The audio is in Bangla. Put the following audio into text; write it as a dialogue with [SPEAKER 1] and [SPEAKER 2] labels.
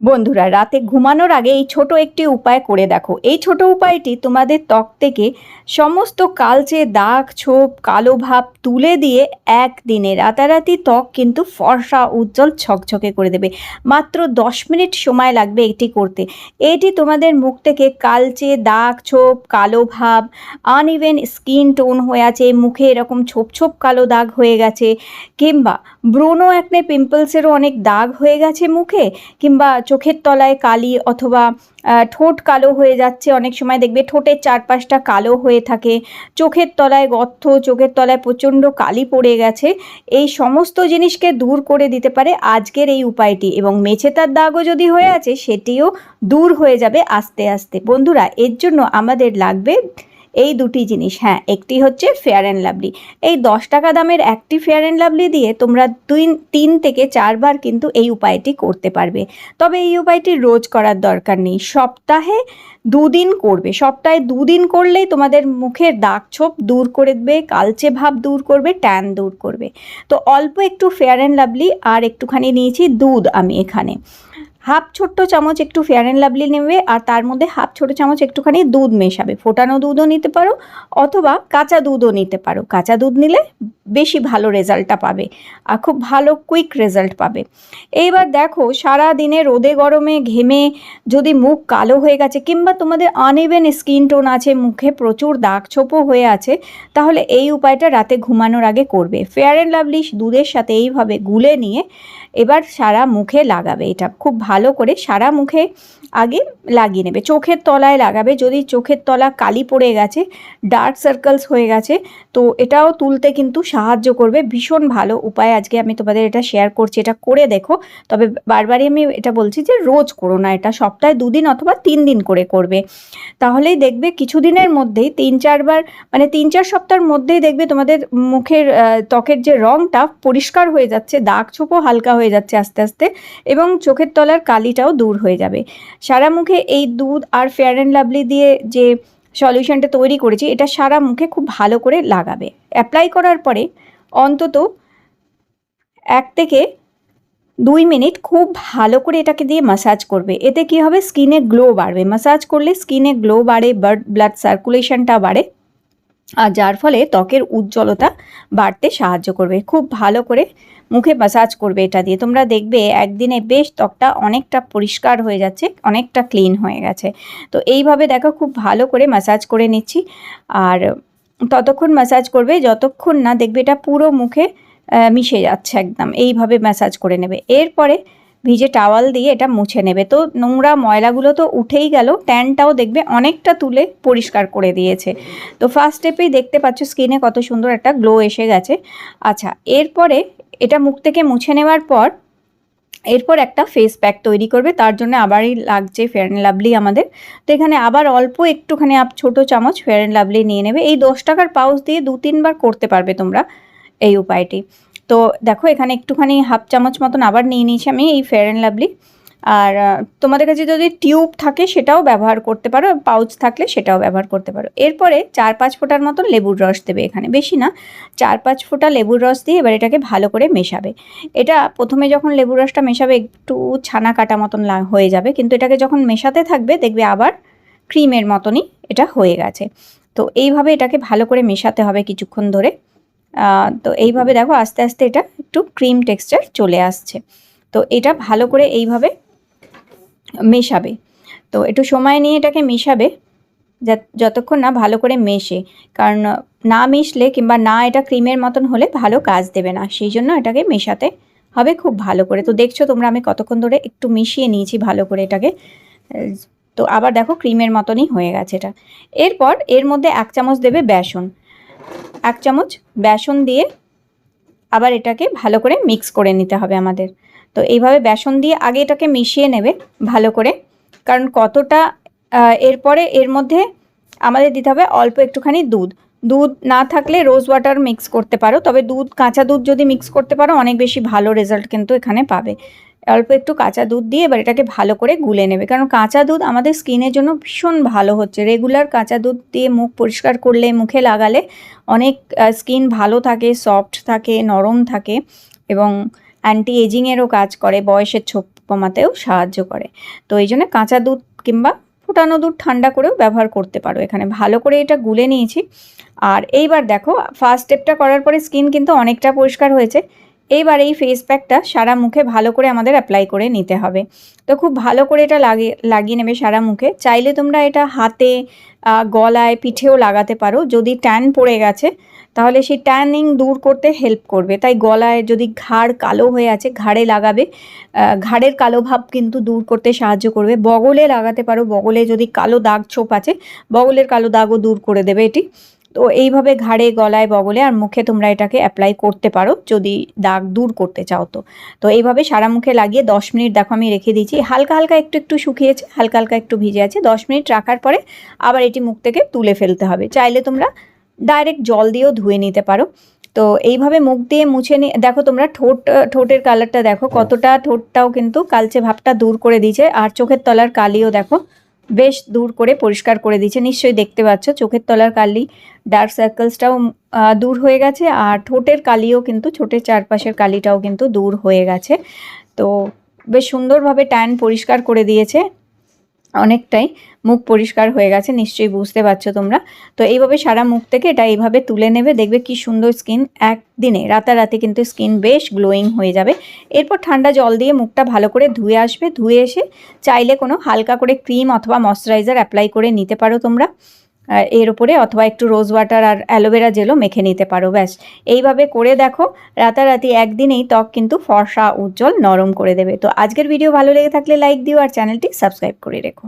[SPEAKER 1] বন্ধুরা, রাতে ঘুমানোর আগে এই ছোট একটি উপায় করে দেখো। এই ছোট উপায়টি তোমাদের ত্বক থেকে সমস্ত কালচে দাগ, ছোপ, কালো ভাব তুলে দিয়ে একদিনে রাতারাতি ত্বক কিন্তু ফর্সা, উজ্জ্বল, ছকছকে করে দেবে। মাত্র দশ মিনিট সময় লাগবে এটি করতে। এটি তোমাদের মুখ থেকে কালচে দাগ, ছোপ, কালো ভাব আনইভেন স্কিন টোন হয়ে আছে, মুখে এরকম ছোপ ছোপ, কালো দাগ হয়ে গেছে, কিংবা ব্রোনো একনে পিম্পলসেরও অনেক দাগ হয়ে গেছে মুখে, কিংবা চোখের তলায় কালি অথবা ঠোঁট কালো হয়ে যাচ্ছে, অনেক সময় দেখবে ঠোঁটের চারপাশটা কালো হয়ে থাকে, চোখের তলায় গর্ত, চোখের তলায় প্রচণ্ড কালি পড়ে গেছে, এই সমস্ত জিনিসকে দূর করে দিতে পারে আজকের এই উপায়টি এবং মেছেতার দাগও যদি হয়ে আছে, সেটিও দূর হয়ে যাবে আস্তে আস্তে। বন্ধুরা, এর জন্য আমাদের লাগবে এই দুটি জিনিস হ্যাঁ একটি হচ্ছে ফেয়ার অ্যান্ড লাভলি এই দশ টাকা দামের একটি ফেয়ার অ্যান্ড লাভলি দিয়ে তোমরা দুই, তিন থেকে চারবার কিন্তু এই উপায়টি করতে পারবে। তবে এই উপায়টি রোজ করার দরকার নেই। সপ্তাহে দুদিন করবে। সপ্তাহে দুদিন করলেই তোমাদের মুখের দাগ ছোপ দূর করে দেবে, কালচে ভাব দূর করবে, ট্যান দূর করবে। তো অল্প একটু ফেয়ার অ্যান্ড লাভলি আর একটুখানি নিয়েছি দুধ আমি এখানে। হাফ ছোট্ট চামচ একটু ফেয়ার অ্যান্ড লাভলি নেবে, আর তার মধ্যে হাফ ছোট চামচ একটুখানি দুধ মেশাবে। ফোটানো দুধও নিতে পারো, অথবা কাঁচা দুধও নিতে পারো। কাঁচা দুধ নিলে বেশি ভালো রেজাল্টটা পাবে, আর খুব ভালো কুইক রেজাল্ট পাবে। এইবার দেখো, সারা দিনে রোদে গরমে ঘেমে যদি মুখ কালো হয়ে গেছে, কিংবা তোমাদের আনইভেন স্কিন টোন আছে, মুখে প্রচুর দাগ ছোপও হয়ে আছে, তাহলে এই উপায়টা রাতে ঘুমানোর আগে করবে। ফেয়ার অ্যান্ড লাভলি দুধের সাথে এইভাবে গুলে নিয়ে এবার সারা মুখে লাগাবে। এটা খুব ভালো করে সারা মুখে আগে লাগিয়ে নেবে। চোখের তলায় লাগাবে। যদি চোখের তলা কালি পড়ে গেছে ডার্ক সার্কেলস হয়ে গেছে, তো এটাও তুলতে কিন্তু সাহায্য করবে। ভীষণ ভালো উপায় আজকে আমি তোমাদের এটা শেয়ার করছি। এটা করে দেখো। তবে বারবারই আমি এটা বলছি যে রোজ করো না এটা। সপ্তাহে দুদিন অথবা তিন দিন করে করবে। তাহলেই দেখবে কিছুদিনের মধ্যেই তিন চারবার মানে তিন চার সপ্তাহের মধ্যেই দেখবে তোমাদের মুখের ত্বকের যে রঙটা পরিষ্কার হয়ে যাচ্ছে, দাগ ছোপও হালকা হয়ে যাচ্ছে আস্তে আস্তে এবং চোখের তলার কালিটাও দূর হয়ে যাবে। সারা মুখে এই দুধ আর ফেয়ার অ্যান্ড লাভলি দিয়ে যে সলিউশনটা তৈরি করেছি, এটা সারা মুখে খুব ভালো করে লাগাবে। অ্যাপ্লাই করার পরে অন্তত এক থেকে দুই মিনিট খুব ভালো করে এটাকে দিয়ে মাসাজ করবে। এতে কি হবে? স্কিনে গ্লো বাড়বে। মাসাজ করলে স্কিনে গ্লো বাড়ে ব্লাড সার্কুলেশনটা বাড়ে। আর যার ফলে ত্বকের উজ্জ্বলতা বাড়তে সাহায্য করবে। খুব ভালো করে মুখে মাসাজ করবে এটা দিয়ে। তোমরা দেখবে একদিনে বেশ ত্বকটা অনেকটা পরিষ্কার হয়ে যাচ্ছে, অনেকটা ক্লিন হয়ে গেছে। তো এইভাবে দেখো খুব ভালো করে মাসাজ করে নিচ্ছি। আর ততক্ষণ মাসাজ করবে, যতক্ষণ না দেখবে এটা পুরো মুখে মিশে যাচ্ছে একদম। এইভাবে ম্যাসাজ করে নেবে। এরপরে ভিজে টাওয়াল দিয়ে এটা মুছে নেবে। তো নোংরা ময়লাগুলো তো উঠেই গেল, ট্যানটাও দেখবে অনেকটা তুলে পরিষ্কার করে দিয়েছে। তো ফার্স্ট স্টেপেই দেখতে পাচ্ছ স্কিনে কত সুন্দর একটা গ্লো এসে গেছে। আচ্ছা এরপরে এটা মুখ থেকে মুছে নেওয়ার পর এরপর একটা ফেস প্যাক তৈরি করবে, তার জন্য আবারই লাগছে ফেয়ার অ্যান্ড লাভলি আমাদের। তো এখানে আবার অল্প একটুখানি আপ, ছোটো চামচ ফেয়ার অ্যান্ড লাভলি নিয়ে নেবে। এই দশ টাকার পাউচ দিয়ে দু তিনবার করতে পারবে তোমরা এই উপায়টি। তো দেখো, এখানে একটুখানি হাফ চামচ মতন আবার নিয়ে নিয়েছি আমি এই ফেয়ার অ্যান্ড লাভলি আর তোমাদের কাছে যদি টিউব থাকে সেটাও ব্যবহার করতে পারো পাউচ থাকলে সেটাও ব্যবহার করতে পারো। এরপরে চার পাঁচ ফোঁটার মতন লেবুর রস দেবে এখানে, বেশি না। চার পাঁচ ফোঁটা লেবুর রস দিয়ে এবার এটাকে ভালো করে মেশাবে। এটা প্রথমে যখন লেবুর রসটা মেশাবে একটু ছানা কাটা মতন হয়ে যাবে, কিন্তু এটাকে যখন মেশাতে থাকবে দেখবে আবার ক্রিমের মতনই এটা হয়ে গেছে। তো এইভাবে এটাকে ভালো করে মেশাতে হবে কিছুক্ষণ ধরে। তো এইভাবে দেখো আস্তে আস্তে এটা একটু ক্রিম টেক্সচার চলে আসছে। তো এটা ভালো করে এইভাবে মেশাবে। তো একটু সময় নিয়ে এটাকে মেশাবে যতক্ষণ না ভালো করে মেশে। কারণ না মিশলে কিংবা না এটা ক্রিমের মতন হলে ভালো কাজ দেবে না। সেই জন্য এটাকে মেশাতে হবে খুব ভালো করে। তো দেখছ তোমরা আমি কতক্ষণ ধরে একটু মিশিয়ে নিয়েছি ভালো করে এটাকে। তো আবার দেখো ক্রিমের মতনই হয়ে গেছে এটা। এরপর এর মধ্যে এক চামচ দেবে বেসন। এক চামচ বেসন দিয়ে আবার এটাকে ভালো করে মিক্স করে নিতে হবে আমাদের। তো এইভাবে বেসন দিয়ে আগে এটাকে মিশিয়ে নেবে ভালো করে। কারণ কতটা এরপরে এর মধ্যে আমাদের দিতে হবে অল্প একটুখানি দুধ। দুধ না থাকলে রোজ ওয়াটার মিক্স করতে পারো, তবে দুধ, কাঁচা দুধ যদি মিক্স করতে পারো, অনেক বেশি ভালো রেজাল্ট কিন্তু এখানে পাবে। অল্প একটু কাঁচা দুধ দিয়ে এবার এটাকে ভালো করে গুলে নেবে। কারণ কাঁচা দুধ আমাদের স্কিনের জন্য ভীষণ ভালো হচ্ছে। রেগুলার কাঁচা দুধ দিয়ে মুখ পরিষ্কার করলে, মুখে লাগালে অনেক স্কিন ভালো থাকে সফট থাকে, নরম থাকে এবং অ্যান্টি এজিংয়েরও কাজ করে, বয়সের ছোপ কমাতেও সাহায্য করে। তো এই জন্য কাঁচা দুধ কিংবা ফুটানো দুধ ঠান্ডা করেও ব্যবহার করতে পারো এখানে। ভালো করে এটা গুলে নিয়েছি। আর এইবার দেখো ফার্স্ট স্টেপটা করার পরে স্কিন কিন্তু অনেকটা পরিষ্কার হয়েছে। এইবার এই ফেস প্যাকটা সারা মুখে ভালো করে আমাদের অ্যাপ্লাই করে নিতে হবে। তো খুব ভালো করে এটা লাগিয়ে লাগিয়ে নেবে সারা মুখে। চাইলে তোমরা এটা হাতে গলায়, পিঠেও লাগাতে পারো। যদি ট্যান পড়ে গেছে, তাহলে সেই ট্যানিং দূর করতে হেল্প করবে। তাই গলায় যদি ঘাড় কালো হয়ে আছে, ঘাড়ে লাগাবে ঘাড়ের কালো ভাব কিন্তু দূর করতে সাহায্য করবে। বগলে লাগাতে পারো। বগলে যদি কালো দাগ ছোপ আছে, বগলের কালো দাগও দূর করে দেবে এটি। তো এইভাবে ঘাড়ে, গলায় বগলে আর মুখে তোমরা এটাকে অ্যাপ্লাই করতে পারো যদি দাগ দূর করতে চাও তো। তো এইভাবে সারা মুখে লাগিয়ে দশ মিনিট, দেখো আমি রেখে দিয়েছি, হালকা হালকা একটু একটু শুকিয়েছে হালকা হালকা একটু ভিজে আছে, দশ মিনিট রাখার পরে আবার এটি মুখ থেকে তুলে ফেলতে হবে। চাইলে তোমরা ডাইরেক্ট জল দিয়েও ধুয়ে নিতে পারো। তো এইভাবে মুখ দিয়ে মুছে নিয়ে দেখো তোমরা ঠোঁট, ঠোঁটের কালারটা দেখো কতটা ঠোঁটটাও কিন্তু কালচে ভাবটা দূর করে দিয়েছে, আর চোখের তলার কালিও দেখো বেশ দূর করে পরিষ্কার করে দিচ্ছে নিশ্চয়ই দেখতে পাচ্ছ, চোখের তলার কালি ডার্ক সার্কেলসটাও দূর হয়ে গেছে আর ঠোঁটের কালিও কিন্তু, ঠোঁটের চারপাশের কালিটাও কিন্তু দূর হয়ে গেছে। তো বেশ সুন্দরভাবে ট্যান পরিষ্কার করে দিয়েছে। অনেকটাই মুখ পরিষ্কার হয়ে গেছে, নিশ্চয়ই বুঝতে পারছ তোমরা। তো এইভাবে সারা মুখ থেকে এটা এইভাবে তুলে নেবে, দেখবে কি সুন্দর স্কিন। একদিনে, রাতারাতি কিন্তু স্কিন বেশ গ্লোয়িং হয়ে যাবে। এরপর ঠান্ডা জল দিয়ে মুখটা ভালো করে ধুয়ে আসবে। ধুয়ে এসে চাইলে কোনো হালকা করে ক্রিম অথবা ময়শ্চারাইজার অ্যাপ্লাই করে নিতে পারো তোমরা। এর উপরে অথবা একটু রোজ ওয়াটার আর অ্যালোভেরা জেলও মেখে নিতে পারো, ব্যাস। এইভাবে করে দেখো, রাতারাতি একদিনেই ত্বক কিন্তু ফর্সা, উজ্জ্বল, নরম করে দেবে। তো আজকের ভিডিও ভালো লেগে থাকলে লাইক দিও আর চ্যানেলটি সাবস্ক্রাইব করে রেখো।